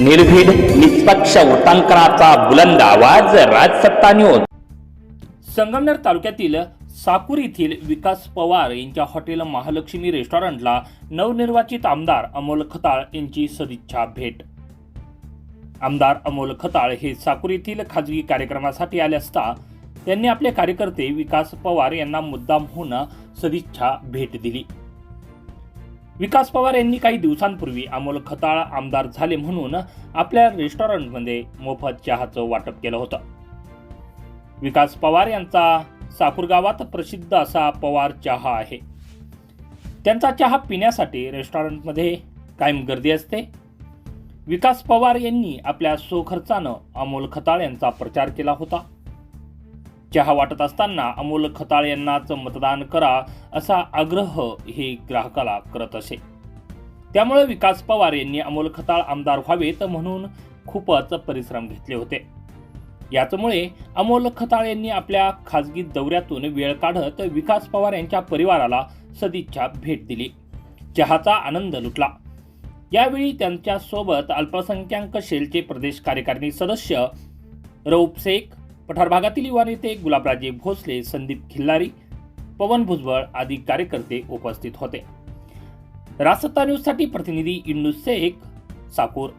निर्भीड निष्पक्ष वृत्तांकनाचा बुलंद आवाज राजसत्ता न्यूज संगमनेर तालुक्यातील साकूर येथील विकास पवार यांच्या हॉटेल महालक्ष्मी रेस्टॉरंटला नवनिर्वाचित आमदार अमोल खताळ यांची सदिच्छा भेट. आमदार अमोल खताळ हे साकूर येथील खाजगी कार्यक्रमासाठी आले असता त्यांनी आपले कार्यकर्ते विकास पवार यांना मुद्दाम होऊन सदिच्छा भेट दिली. विकास पवार यांनी काही दिवसांपूर्वी अमोल खताळ आमदार झाले म्हणून आपल्या रेस्टॉरंटमध्ये मोफत चहाचं वाटप केलं होतं. विकास पवार यांचा सापूरगावात प्रसिद्ध असा पवार चहा आहे. त्यांचा चहा पिण्यासाठी रेस्टॉरंटमध्ये कायम गर्दी असते. विकास पवार यांनी आपल्या स्वखर्चानं अमोल खताळ यांचा प्रचार केला होता. चहा वाटत असताना अमोल खताळ यांनाच मतदान करा असा आग्रह हे ग्राहकाला करत असे. त्यामुळे विकास पवार यांनी अमोल खताळ आमदार व्हावेत म्हणून खूपच परिश्रम घेतले होते. याचमुळे अमोल खताळ यांनी आपल्या खासगी दौऱ्यातून वेळ काढत विकास पवार यांच्या परिवाराला सदिच्छा भेट दिली. चहाचा आनंद लुटला. यावेळी त्यांच्यासोबत अल्पसंख्याक सेलचे प्रदेश कार्यकारिणी सदस्य रौप शेख पठार भागातील युवा नेते गुलाबराजे भोसले संदीप खिल्लारी पवन भुजबळ आदी कार्यकर्ते उपस्थित होते. रासत्ता न्यूजसाठी प्रतिनिधी इंदू शेख साकूर